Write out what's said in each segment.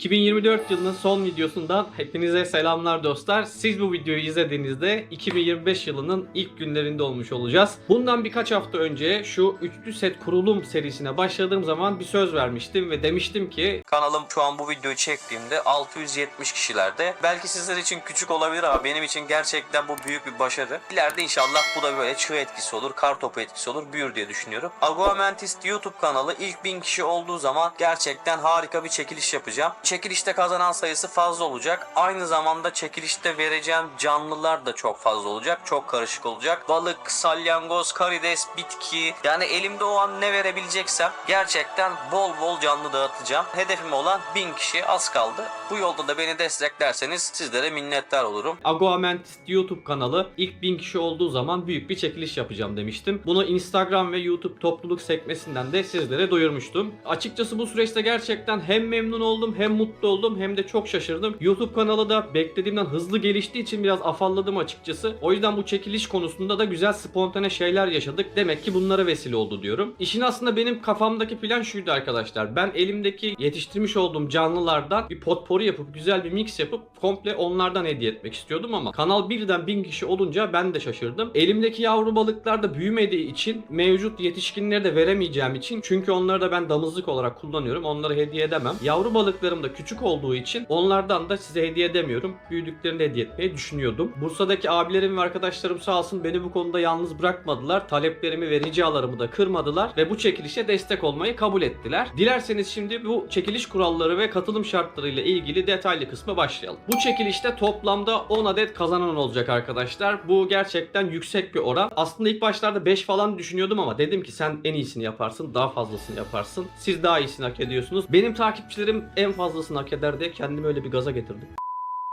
2024 yılının son videosundan hepinize selamlar dostlar. Siz bu videoyu izlediğinizde 2025 yılının ilk günlerinde olmuş olacağız. Bundan birkaç hafta önce şu üçlü set kurulum serisine başladığım zaman bir söz vermiştim ve demiştim ki Kanalım şu an bu videoyu çektiğimde 670 kişilerde. Belki sizler için küçük olabilir ama benim için gerçekten bu büyük bir başarı. İleride inşallah bu da böyle çığ etkisi olur, kar topu etkisi olur, büyür diye düşünüyorum. Aguamentist YouTube kanalı ilk 1000 kişi olduğu zaman gerçekten harika bir çekiliş yapacağım. Çekilişte kazanan sayısı fazla olacak. Aynı zamanda çekilişte vereceğim canlılar da çok fazla olacak. Çok karışık olacak. Balık, salyangoz, karides, bitki. Yani elimde o an ne verebileceksem gerçekten bol bol canlı dağıtacağım. Hedefim olan 1000 kişi az kaldı. Bu yolda da beni desteklerseniz sizlere minnettar olurum. Aguamentist YouTube kanalı ilk 1000 kişi olduğu zaman büyük bir çekiliş yapacağım demiştim. Bunu Instagram ve YouTube topluluk sekmesinden de sizlere duyurmuştum. Açıkçası bu süreçte gerçekten hem memnun oldum hem mutlu oldum hem de çok şaşırdım. YouTube kanalı da beklediğimden hızlı geliştiği için biraz afalladım açıkçası. O yüzden bu çekiliş konusunda da güzel spontane şeyler yaşadık. Demek ki bunlara vesile oldu diyorum. İşin aslında benim kafamdaki plan şuydu arkadaşlar. Ben elimdeki yetiştirmiş olduğum canlılardan bir potpourri yapıp güzel bir mix yapıp komple onlardan hediye etmek istiyordum ama kanal birden 1000 kişi olunca ben de şaşırdım. Elimdeki yavru balıklar da büyümediği için mevcut yetişkinleri de veremeyeceğim için çünkü onları da ben damızlık olarak kullanıyorum. Onları hediye edemem. Yavru balıklarım da küçük olduğu için onlardan da size hediye edemiyorum. Büyüdüklerini hediye etmeyi düşünüyordum. Bursa'daki abilerim ve arkadaşlarım sağ olsun beni bu konuda yalnız bırakmadılar. Taleplerimi ve ricalarımı da kırmadılar ve bu çekilişe destek olmayı kabul ettiler. Dilerseniz şimdi bu çekiliş kuralları ve katılım şartlarıyla ilgili detaylı kısma başlayalım. Bu çekilişte toplamda 10 adet kazanan olacak arkadaşlar. Bu gerçekten yüksek bir oran. Aslında ilk başlarda 5 falan düşünüyordum ama dedim ki sen en iyisini yaparsın, daha fazlasını yaparsın. Siz daha iyisini hak ediyorsunuz. Benim takipçilerim en fazlasını hak eder diye kendimi öyle bir gaza getirdim.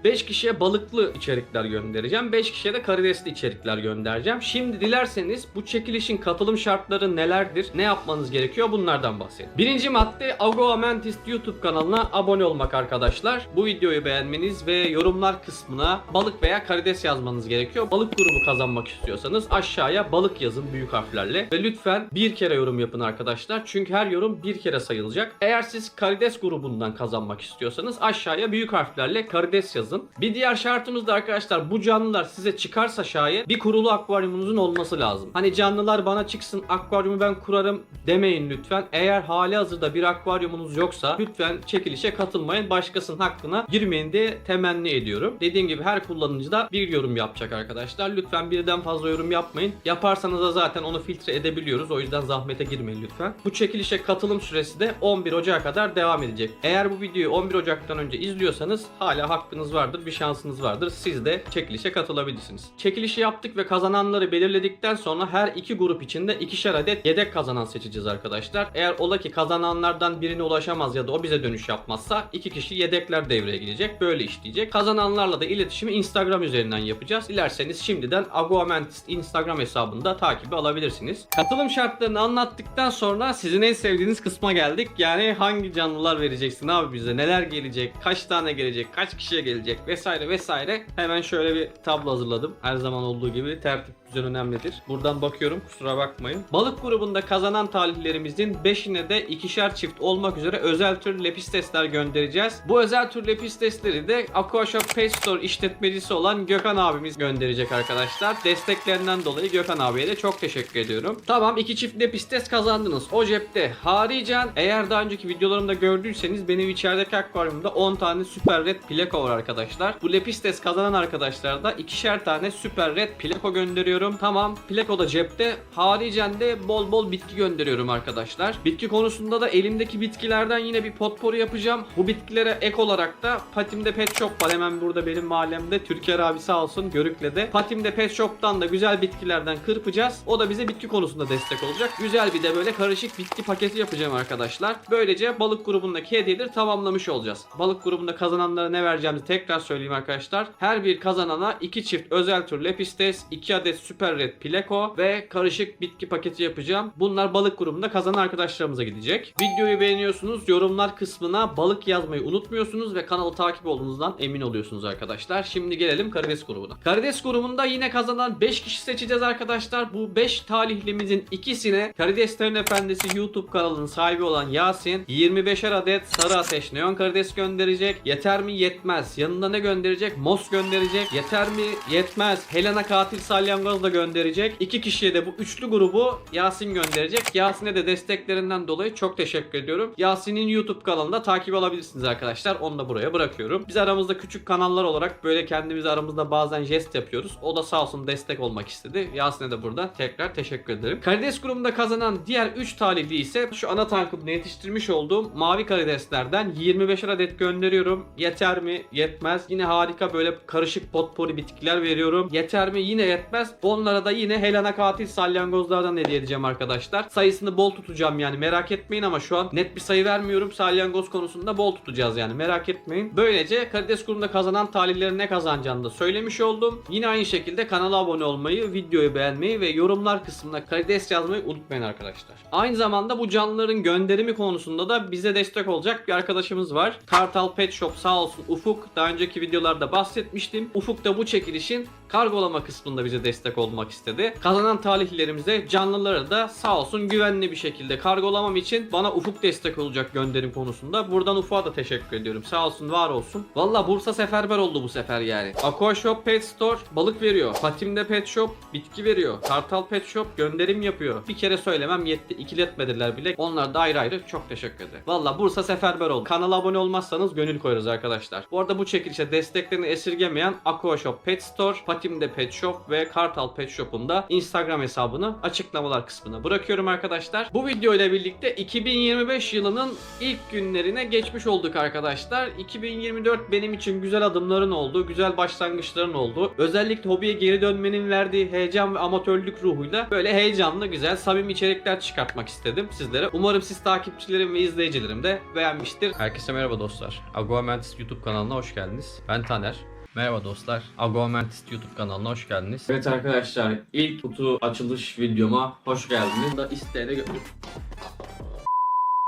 5 kişiye balıklı içerikler göndereceğim. 5 kişiye de karidesli içerikler göndereceğim. Şimdi dilerseniz bu çekilişin katılım şartları nelerdir? Ne yapmanız gerekiyor? Bunlardan bahsedeyim. Birinci madde Agroamentist YouTube kanalına abone olmak arkadaşlar. Bu videoyu beğenmeniz ve yorumlar kısmına balık veya karides yazmanız gerekiyor. Balık grubu kazanmak istiyorsanız aşağıya balık yazın büyük harflerle. Ve lütfen bir kere yorum yapın arkadaşlar. Çünkü her yorum bir kere sayılacak. Eğer siz karides grubundan kazanmak istiyorsanız aşağıya büyük harflerle karides yazın. Bir diğer şartımız da arkadaşlar bu canlılar size çıkarsa şayet bir kurulu akvaryumunuzun olması lazım. Hani canlılar bana çıksın akvaryumu ben kurarım demeyin lütfen. Eğer hali hazırda bir akvaryumunuz yoksa lütfen çekilişe katılmayın. Başkasının hakkına girmeyin diye temenni ediyorum. Dediğim gibi her kullanıcı da bir yorum yapacak arkadaşlar. Lütfen birden fazla yorum yapmayın. Yaparsanız da zaten onu filtre edebiliyoruz. O yüzden zahmete girmeyin lütfen. Bu çekilişe katılım süresi de 11 Ocak'a kadar devam edecek. Eğer bu videoyu 11 Ocak'tan önce izliyorsanız hala hakkınız vardır, bir şansınız vardır. Siz de çekilişe katılabilirsiniz. Çekilişi yaptık ve kazananları belirledikten sonra her iki grup içinde ikişer adet yedek kazanan seçeceğiz arkadaşlar. Eğer ola ki kazananlardan birine ulaşamaz ya da o bize dönüş yapmazsa iki kişi yedekler devreye girecek. Böyle işleyecek. Kazananlarla da iletişimi Instagram üzerinden yapacağız. Dilerseniz şimdiden Aguamentist Instagram hesabında takibi alabilirsiniz. Katılım şartlarını anlattıktan sonra sizin en sevdiğiniz kısma geldik. Yani hangi canlılar vereceksin abi bize? Neler gelecek? Kaç tane gelecek? Kaç kişiye gelecek? Vesaire vesaire. Hemen şöyle bir tablo hazırladım. Her zaman olduğu gibi tertip düzen önemlidir. Buradan bakıyorum kusura bakmayın. Balık grubunda kazanan talihlerimizin 5'ine de ikişer çift olmak üzere özel tür lepistesler göndereceğiz. Bu özel tür lepistesleri de Aquashop Pet Store işletmecisi olan Gökhan abimiz gönderecek arkadaşlar. Desteklerinden dolayı Gökhan abiye de çok teşekkür ediyorum. Tamam iki çift lepistes kazandınız. O cepte. Haricen eğer daha önceki videolarımda gördüyseniz benim içerideki akvaryumda 10 tane Super Red Pleko var arkadaşlar. Bu lepistes kazanan arkadaşlar da ikişer tane Super Red Pleko gönderiyorum. Tamam Pleko da cepte. Haricen de bol bol bitki gönderiyorum arkadaşlar. Bitki konusunda da elimdeki bitkilerden yine bir potpourri yapacağım. Bu bitkilere ek olarak da Patim'de Pet Shop var. Hemen burada benim mahallemde. Türkiye abi sağ olsun Görükle'de. Patim'de Pet Shop'tan da güzel bitkilerden kırpacağız. O da bize bitki konusunda destek olacak. Güzel bir de böyle karışık bitki paketi yapacağım arkadaşlar. Böylece balık grubundaki hediyeleri tamamlamış olacağız. Balık grubunda kazananlara ne vereceğimizi tekrar söyleyeyim arkadaşlar. Her bir kazanana iki çift özel tür lepistes, 2 adet Super Red Pleko ve karışık bitki paketi yapacağım. Bunlar balık grubunda kazanan arkadaşlarımıza gidecek. Videoyu beğeniyorsunuz. Yorumlar kısmına balık yazmayı unutmuyorsunuz ve kanalı takip olduğunuzdan emin oluyorsunuz arkadaşlar. Şimdi gelelim karides grubuna. Karides grubunda yine kazanan 5 kişi seçeceğiz arkadaşlar. Bu 5 talihlimizin ikisine Karideslerin Efendisi YouTube kanalının sahibi olan Yasin 25'er adet sarı ateş neon karides gönderecek. Yeter mi? Yetmez. Yanında ne gönderecek? Mos gönderecek. Yeter mi? Yetmez. Helena katil salyangoz da gönderecek. İki kişiye de bu üçlü grubu Yasin gönderecek. Yasin'e de desteklerinden dolayı çok teşekkür ediyorum. Yasin'in YouTube kanalında takip alabilirsiniz arkadaşlar. Onu da buraya bırakıyorum. Biz aramızda küçük kanallar olarak böyle kendimiz aramızda bazen jest yapıyoruz. O da sağ olsun destek olmak istedi. Yasin'e de burada tekrar teşekkür ederim. Karides grubunda kazanan diğer 3 talihli ise şu ana tankımda yetiştirmiş olduğum mavi karideslerden 25 adet gönderiyorum. Yeter mi? Yetmez. Yine harika böyle karışık potpori bitkiler veriyorum. Yeter mi? Yine yetmez. Onlara da yine Helena katil salyangozlardan hediye edeceğim arkadaşlar. Sayısını bol tutacağım yani merak etmeyin ama şu an net bir sayı vermiyorum. Salyangoz konusunda bol tutacağız yani merak etmeyin. Böylece karides grubunda kazanan talihlerin ne kazanacağını da söylemiş oldum. Yine aynı şekilde kanala abone olmayı, videoyu beğenmeyi ve yorumlar kısmına karides yazmayı unutmayın arkadaşlar. Aynı zamanda bu canlıların gönderimi konusunda da bize destek olacak bir arkadaşımız var. Kartal Pet Shop sağ olsun Ufuk. Daha önceki videolarda bahsetmiştim. Ufuk da bu çekilişin kargolama kısmında bize destek olmak istedi. Kazanan talihlerimize canlıları da sağ olsun güvenli bir şekilde kargolamam için bana Ufuk destek olacak gönderim konusunda. Buradan Ufuk'a da teşekkür ediyorum. Sağ olsun var olsun. Valla Bursa seferber oldu bu sefer yani. Aqua Shop Pet Store balık veriyor. Fatim'de Pet Shop bitki veriyor. Kartal Pet Shop gönderim yapıyor. Bir kere söylemem yetti. İkiletmediler bile. Onlar da ayrı ayrı çok teşekkür ederim. Valla Bursa seferber oldu. Kanala abone olmazsanız gönül koyarız arkadaşlar. Bu arada bu çekilişe desteklerini esirgemeyen Aqua Shop Pet Store, Fatim'de Pet Shop ve Kartal Pet Shop'un da Instagram hesabını açıklamalar kısmına bırakıyorum arkadaşlar. Bu video ile birlikte 2025 yılının ilk günlerine geçmiş olduk arkadaşlar. 2024 benim için güzel adımların oldu, güzel başlangıçların oldu. Özellikle hobiye geri dönmenin verdiği heyecan ve amatörlük ruhuyla böyle heyecanlı, güzel, samimi içerikler çıkartmak istedim sizlere. Umarım siz takipçilerim ve izleyicilerim de beğenmiştir. Herkese merhaba dostlar. Aguamentis YouTube kanalına hoş geldiniz. Ben Taner. Merhaba dostlar. Aguamentis YouTube kanalına hoş geldiniz. Evet arkadaşlar ilk kutu açılış videoma hoş geldiniz. Da isteyene gö-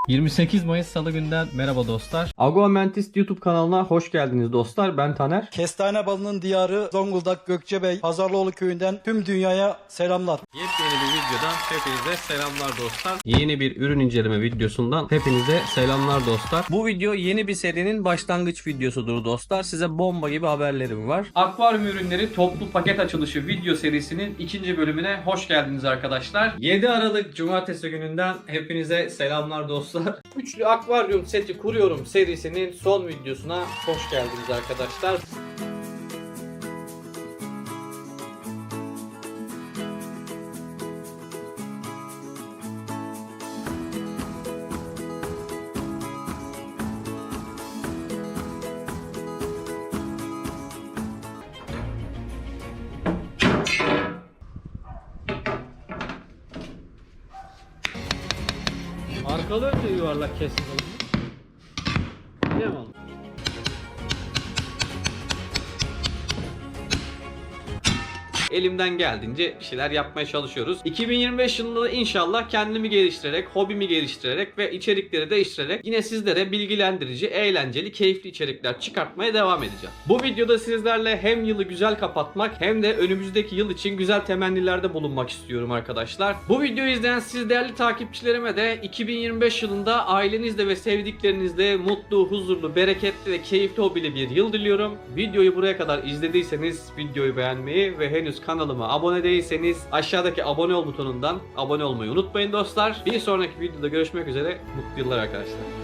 28 Mayıs Salı günden merhaba dostlar. Aguamentis YouTube kanalına hoş geldiniz dostlar. Ben Taner. Kestane balının diyarı Zonguldak Gökçebey Pazarlıoğlu köyünden tüm dünyaya selamlar. Yepyeni bir videodan hepinize selamlar dostlar. Yeni bir ürün inceleme videosundan hepinize selamlar dostlar. Bu video yeni bir serinin başlangıç videosudur dostlar. Size bomba gibi haberlerim var. Akvaryum ürünleri toplu paket açılışı video serisinin ikinci bölümüne hoş geldiniz arkadaşlar. 7 Aralık Cumartesi gününden hepinize selamlar dostlar. Üçlü akvaryum seti kuruyorum serisinin son videosuna hoş geldiniz arkadaşlar. Arkalı önce yuvarlak kesin Elimden geldiğince bir şeyler yapmaya çalışıyoruz. 2025 yılında da inşallah kendimi geliştirerek, hobimi geliştirerek ve içerikleri değiştirerek yine sizlere bilgilendirici, eğlenceli, keyifli içerikler çıkartmaya devam edeceğim. Bu videoda sizlerle hem yılı güzel kapatmak hem de önümüzdeki yıl için güzel temennilerde bulunmak istiyorum arkadaşlar. Bu videoyu izleyen siz değerli takipçilerime de 2025 yılında ailenizle ve sevdiklerinizle mutlu, huzurlu, bereketli ve keyifli hobili bir yıl diliyorum. Videoyu buraya kadar izlediyseniz videoyu beğenmeyi ve henüz kanalıma abone değilseniz aşağıdaki abone ol butonundan abone olmayı unutmayın dostlar. Bir sonraki videoda görüşmek üzere. Mutlu yıllar arkadaşlar.